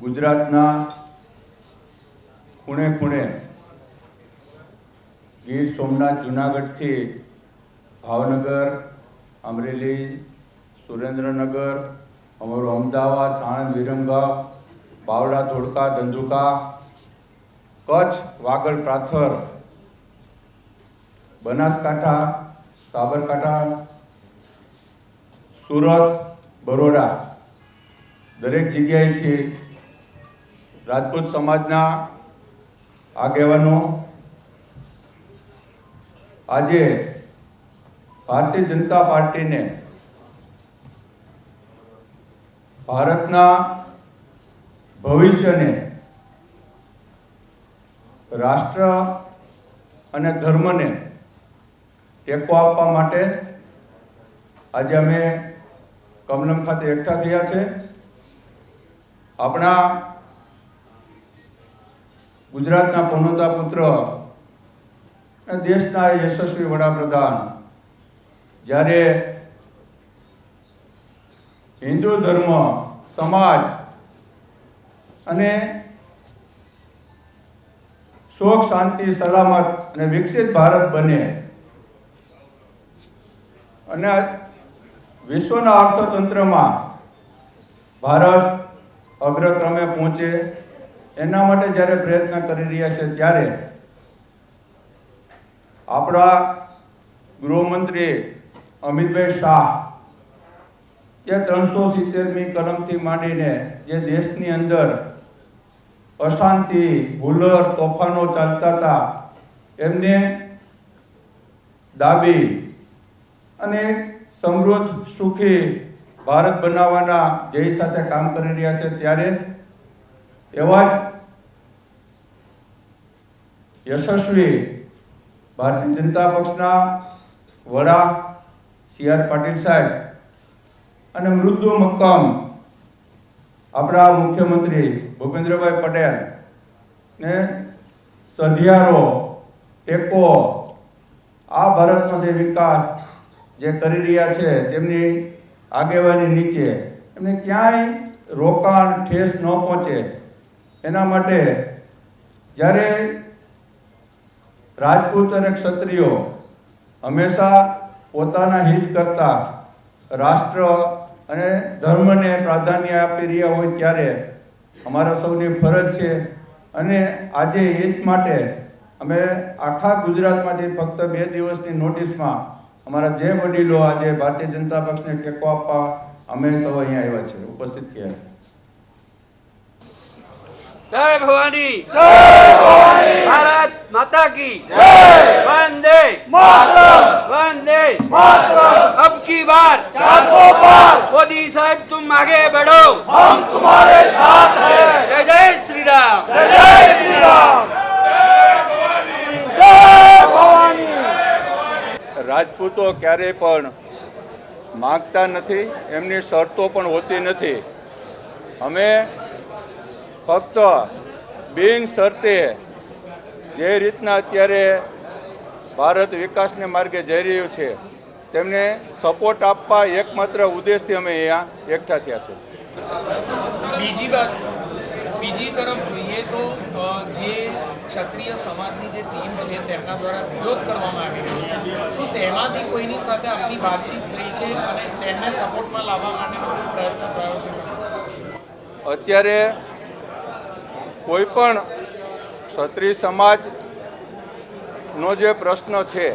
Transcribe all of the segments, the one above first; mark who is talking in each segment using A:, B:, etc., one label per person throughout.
A: ગુજરાતના ખૂણે ખૂણે ગીર સોમનાથ, જુનાગઢથી ભાવનગર, અમરેલી, સુરેન્દ્રનગર, અમારું અમદાવાદ, સાણંદ વિરમગાવ બાવડા ધોળકા, ધંધુકા, કચ્છ, વાગડ, પ્રાથર, બનાસકાંઠા, સાબરકાંઠા, સુરત, બરોડા. દરેક જગ્યાએથી રાજપૂત સમાજના આગેવાનો, આજે ભારતીય જનતા પાર્ટીને ભારતના ભવિષ્યને રાષ્ટ્ર અને ધર્મને ટેકો આપવા માટે આજે અમે કમલમ ખાતે એકઠા થયા છે. આપણા ગુજરાતના પનોતા પુત્ર દેશના યશસ્વી વડાપ્રધાન. જ્યારે હિન્દુ ધર્મ, સમાજ અને સુખ, શાંતિ, સલામત અને વિકસિત ભારત બને અને વિશ્વના અર્થતંત્રમાં ભારત અગ્રક્રમે પહોંચે એના માટે જ્યારે પ્રયત્ન કરી રહ્યા છે ત્યારે આપણા ગૃહમંત્રી અમિતભાઈ શાહ જે ત્રણસો સિત્તેરમી કલમથી માંડીને જે દેશની અંદર અશાંતિ હુલર તોફાનો ચાલતા હતા, એમને દાબી અને સમૃદ્ધ, સુખી ભારત બનાવવાના ધ્યેય સાથે કામ કરી રહ્યા છે ત્યારે એવા યશસ્વી ભારતીય જનતા પક્ષના વડા સી આર પાટીલ સાહેબ અને મૃદુ મક્કમ આપણા મુખ્યમંત્રી ભૂપેન્દ્રભાઈ પટેલ ને સધિયારો, ટેકો, આ ભારતનો જે વિકાસ જે કરી રહ્યા છે તેમની આગેવાની નીચે એમને ક્યાંય રોકાણ ઠેસ ન પહોંચે. એના માટે જ્યારે રાજપૂત અને ક્ષત્રિયો હંમેશા પોતાના હિત કરતા રાષ્ટ્ર અને ધર્મને પ્રાધાન્ય આપી રહ્યા હોય ત્યારે અમારા સૌની ફરજ છે. અને આજે હિત માટે અમે આખા ગુજરાતમાંથી ફક્ત બે દિવસની નોટિસમાં અમારા જે વડીલો આજે ભારતીય જનતા પક્ષને ટેકો આપવા અમે સૌ અહીંયા આવ્યા છે ઉપસ્થિત થયા છે.
B: જય ભવાની. ભારત માતા કી. વંદે. વંદે. અબ કી બાર. ચારસો પાર. મોદી સાહેબ તુમ આગે બઢો. હમ તુમ્હારે સાથ હૈ. જય જય શ્રી રામ જય શ્રી રામ જય ભવાની.
A: રાજપૂતો ક્યારે પણ માંગતા નથી એમની શરતો પણ હોતી નથી. અમે ફક્ત બિન શરતે જે રીતના અત્યારે ભારત વિકાસને માર્ગે જઈ રહ્યું છે તેમને સપોર્ટ આપવા એકમાત્ર ઉદ્દેશથી અમે અહીંયા એકઠા થયા છે
C: બીજી વાત બીજી તરફ જોઈએ તો જે ક્ષત્રિય સમાજની જે ટીમ છે તેમના દ્વારા વિરોધ કરવામાં આવી રહ્યો છે. શું તેમાંથી કોઈની સાથે આપની વાતચીત થઈ છે અને તેમને સપોર્ટમાં લાવવા માટે પ્રયત્ન થયો છે?
A: અત્યારે કોઈ પણ ક્ષત્રિય સમાજનો જે પ્રશ્ન છે,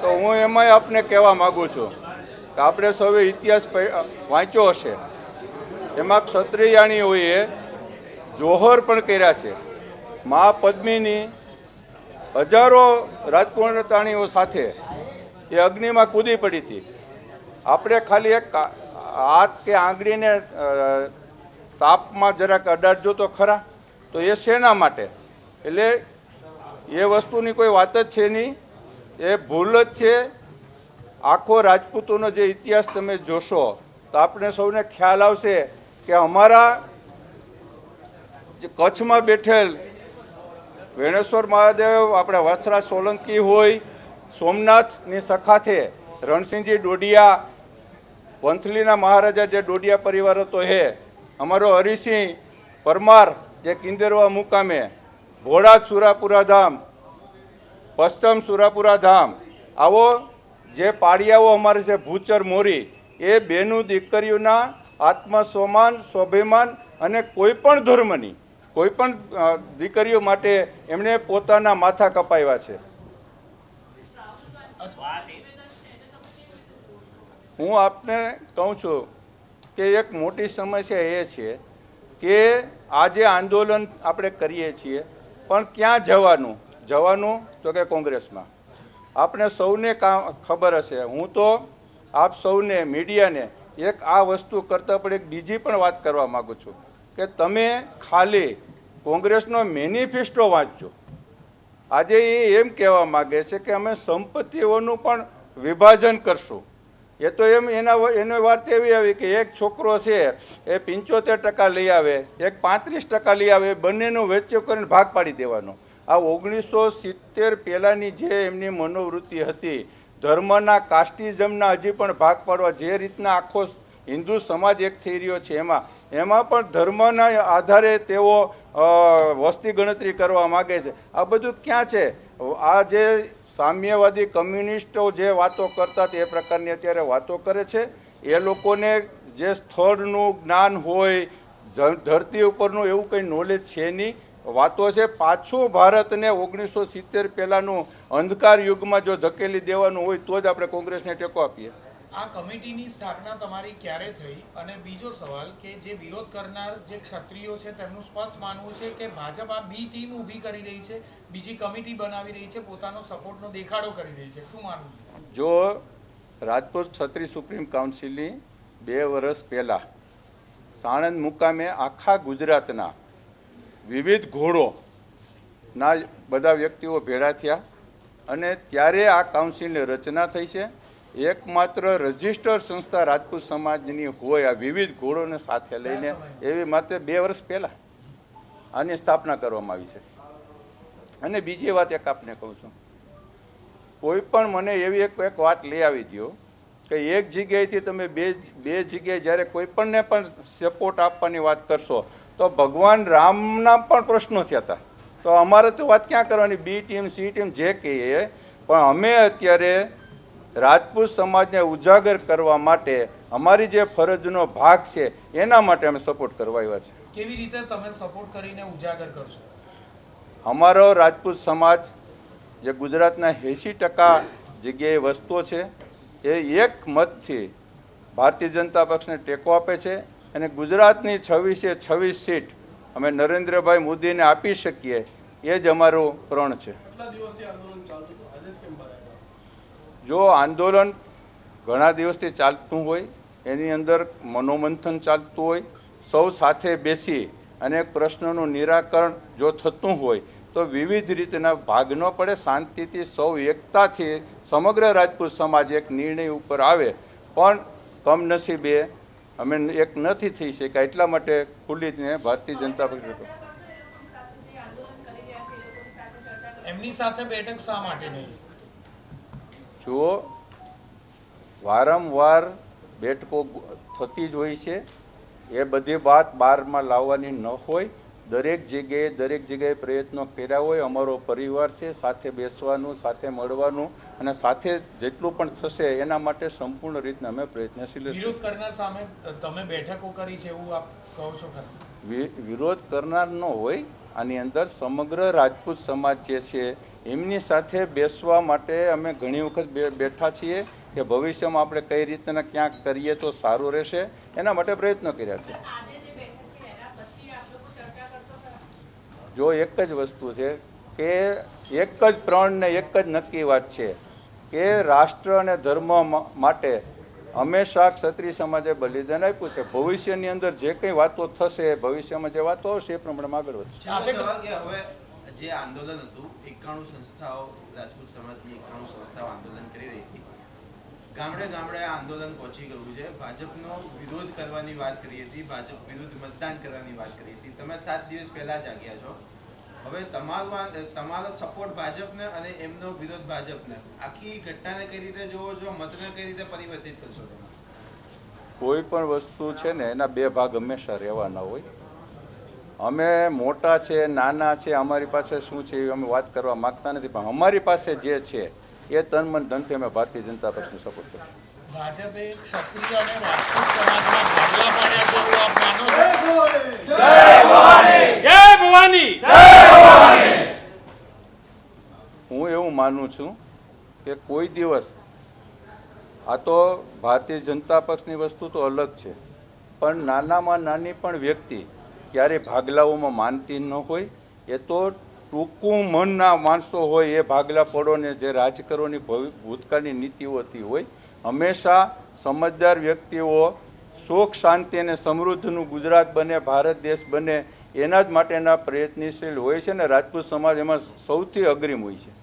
A: તો હું એમાંય આપને કહેવા માગું છું કે આપણે સૌએ ઇતિહાસ વાંચ્યો હશે. એમાં ક્ષત્રિયાણીઓએ જોહર પણ કર્યા છે. મા પદ્મિની હજારો રાજકુમારતાણીઓ સાથે એ અગ્નિમાં કૂદી પડી હતી. આપણે ખાલી એક હાથ કે આંગળીને તાપમાં જરાક અડાડજો તો ખરા. તો એ શેના માટે? એટલે એ વસ્તુની કોઈ વાત જ છે નહીં. એ ભૂલ જ છે. આખો રાજપૂતોનો જે ઇતિહાસ તમે જોશો, તો આપણે સૌને ખ્યાલ આવશે કે અમારા જે કચ્છમાં બેઠેલ વેણેશ્વર મહાદેવ, આપણે વત્સરાજ સોલંકી હોય, સોમનાથની સખાથે રણસિંહજી ડોડિયા, વંથલીના મહારાજા જે ડોડિયા પરિવાર હતો હે અમારો હરિસિંહ પરમાર જે કિંદરવા મુકામે ભોળાજ સુરાપુરા ધામ, પશ્ચિમ સુરાપુરા ધામ, આવો જે પાડિયાઓ અમારે છે ભૂચર મોરી, એ બેનું દીકરીઓના આત્મસ્વમાન સ્વાભિમાન અને કોઈ પણ ધર્મની કોઈ પણ દીકરીઓ માટે એમણે પોતાના માથા કપાવ્યા છે. હું આપને કહું છું કે એક મોટી સમસ્યા એ છે કે આ જે આંદોલન આપણે કરીએ છીએ, પણ ક્યાં જવાનું? જવાનું તો કે કોંગ્રેસમાં. આપણે સૌને ખબર હશે, હું તો આપ સૌને, મીડિયાને, એક આ વસ્તુ કરતાં પણ એક બીજી પણ વાત કરવા માગું છું, કે તમે ખાલી કોંગ્રેસનો મેનિફેસ્ટો વાંચજો. આજે એ એમ કહેવા માગે છે કે અમે સંપત્તિઓનું પણ વિભાજન કરશું. એ તો એમ એના એની વાત એવી આવી કે એક છોકરો છે, એ પંચોતેર ટકા લઈ આવે, એક પાંત્રીસ ટકા લઈ આવે બંનેનો વેચ્યો કરીને ભાગ પાડી દેવાનો. આ ઓગણીસો સિત્તેર પહેલાંની જે એમની મનોવૃત્તિ હતી, ધર્મના, કાસ્ટિઝમના હજી પણ ભાગ પાડવા જે રીતના આખો હિન્દુ સમાજ એક થઈ રહ્યો છે એમાં એમાં પણ ધર્મના આધારે તેઓ વસ્તી ગણતરી કરવા માગે છે. આ બધું ક્યાં છે? આ જે સામ્યવાદી કમ્યુનિસ્ટો જે વાતો કરતા તે પ્રકારની અત્યારે વાતો કરે છે. એ લોકોને જે સ્થળનું જ્ઞાન હોય ધરતી ઉપરનું એવું કંઈ નોલેજ છે નહીં. વાતો છે પાછું ભારતને ઓગણીસો સિત્તેર પહેલાંનું અંધકાર યુગમાં જો ધકેલી દેવાનું હોય તો જ આપણે કોંગ્રેસને ટેકો આપીએ.
C: આ કમિટીની સ્થાપના તમારી ક્યારે થઈ? અને બીજો સવાલ કે જે વિરોધ કરનાર જે ક્ષત્રિયો છે, તેમનું સ્પષ્ટ માનવું છે કે ભાજપ આ બી ટીમ ઊભી કરી રહી છે, બીજી કમિટી બનાવી રહી છે, પોતાનો સપોર્ટનો દેખાડો કરી રહી છે. શું માનવું
A: જો રાજકોટ છત્રી સુપ્રીમ કાઉન્સિલની બે વર્ષ પહેલાં સાણંદ મુકામે આખા ગુજરાતના વિવિધ ઘોડોના બધા વ્યક્તિઓ ભેળા થયા અને ત્યારે આ કાઉન્સિલની રચના થઈ છે. એકમાત્ર રજિસ્ટર સંસ્થા રાજપૂત સમાજની હોય આ વિવિધ ઘોડોને સાથે લઈને એવી માત્ર બે વર્ષ પહેલાં આની સ્થાપના કરવામાં આવી છે. અને બીજી વાત એક આપને કહું છું. કોઈ પણ મને એવી એક એક વાત લઈ આવી દો કે એક જગ્યાએથી તમે બે બે જગ્યાએ જ્યારે કોઈ પણને પણ સપોર્ટ આપવાની વાત કરશો, તો ભગવાન રામના પણ પ્રશ્નો થયા હતા. તો અમારે તો વાત ક્યાં કરવાની? બી ટીમ, સી ટીમ, જે કહીએ. પણ અમે અત્યારે રાજપૂત સમાજને ઉજાગર કરવા માટે અમારી જે ફરજનો ભાગ છે એના માટે અમે સપોર્ટ કરવા આવ્યા છે
C: કેવી રીતે તમે સપોર્ટ કરીને ઉજાગર કરશો
A: અમારો રાજપૂત સમાજ જે ગુજરાતના એંસી ટકા જગ્યાએ વસતો છે એ એક મતથી ભારતીય જનતા પક્ષને ટેકો આપે છે અને ગુજરાતની છવ્વીસે છવ્વીસ સીટ અમે નરેન્દ્રભાઈ મોદીને આપી શકીએ એ જ અમારું પ્રણ છે. જો આંદોલન ઘણા દિવસથી ચાલતું હોય, એની અંદર મનોમંથન ચાલતું હોય, સૌ સાથે બેસી અને પ્રશ્નનું નિરાકરણ જો થતું હોય, તો વિવિધ રીતના ભાગ ન પડે, શાંતિથી સૌ એકતાથી સમગ્ર રાજપૂત સમાજ એક નિર્ણય ઉપર આવે. પણ કમનસીબે અમે એક નથી થઈ શક્યા, એટલા માટે ખુલ્લીને ભારતીય જનતા પક્ષ
C: એમની સાથે બેઠક શા માટે નહીં?
A: જુઓ વારંવાર બેઠકો થતી જ હોય છે. એ બધી વાત બહારમાં લાવવાની ન હોય. દરેક જગ્યાએ દરેક જગ્યાએ પ્રયત્નો કર્યા હોય. અમારો પરિવાર છે સાથે બેસવાનું સાથે મળવાનું અને સાથે જેટલું પણ થશે એના માટે સંપૂર્ણ રીતના અમે પ્રયત્નશીલ
C: વિરોધ કરનાર સામે તમે બેઠકો કરી છે એવું આપ કહો છો
A: વિ- વિરોધ કરનાર ન હોય. આની અંદર સમગ્ર રાજપૂત સમાજ જે છે એમની સાથે બેસવા માટે અમે ઘણી વખત બેઠા છીએ કે ભવિષ્યમાં આપણે કઈ રીતના ક્યાંક કરીએ તો સારું રહેશે. એના માટે પ્રયત્નો કર્યા છે.
D: જો
A: એક જ વસ્તુ છે કે એક જ પ્રણ ને એક જ નક્કી વાત છે કે રાષ્ટ્ર અને ધર્મ માટે હંમેશા ક્ષત્રિય સમાજે બલિદાન આપ્યું છે. ભવિષ્યની અંદર જે કંઈ વાતો થશે, ભવિષ્યમાં જે વાતો આવશે એ પ્રમાણે આગળ વધશે.
E: જે આંદોલન હતું, એકાણું સંસ્થાઓ, રાજપૂત સમાજની એકાણું સંસ્થાઓ આંદોલન કરી રહી હતી. ગામડે ગામડે આંદોલન પહોંચી ગયું છે. ભાજપનો વિરોધ કરવાની વાત કરી હતી, ભાજપ વિરુદ્ધ મતદાન કરવાની વાત કરી હતી. તમે સાત દિવસ પહેલા જ આવ્યા છો. હવે તમારો તમારો સપોર્ટ ભાજપને અને એમનો વિરોધ ભાજપને. આખી ઘટનાને કઈ રીતે જોવો છો, મતને કઈ રીતે પરિવર્તિત કરશો તમે?
A: કોઈ પણ વસ્તુ છે ને, એના બે ભાગ હંમેશા રહેવાના હોય. અમે મોટા છે નાના છે અમારી પાસે શું છે એ અમે વાત કરવા માગતા નથી પણ અમારી પાસે જે છે એ તન મન ધનથી અમે ભારતીય જનતા પક્ષને સપોર્ટ કરીશું.
C: ભાજપે ક્ષત્રિય અને રાજપૂત સમાજના ભાગલા પાડ્યા છે એવું આપ માનો છો?
B: જય ભવાની!
A: હું એવું માનું છું કે કોઈ દિવસ આ તો ભારતીય જનતા પક્ષની વસ્તુ તો અલગ છે પણ નાનામાં નાની પણ વ્યક્તિ ક્યારેય ભાગલાઓમાં માનતી ન હોય, એ તો ટૂંકું મનના માણસો હોય એ ભાગલા પડોને જે રાજકરોની ભૂતકાળની નીતિઓ હતી હોય, હંમેશા સમજદાર વ્યક્તિઓ સુખ, શાંતિ અને સમૃદ્ધનું ગુજરાત બને, ભારત દેશ બને, એના જ માટેના પ્રયત્નશીલ હોય છે ને રાજપૂત સમાજ એમાં સૌથી અગ્રીમ હોય છે.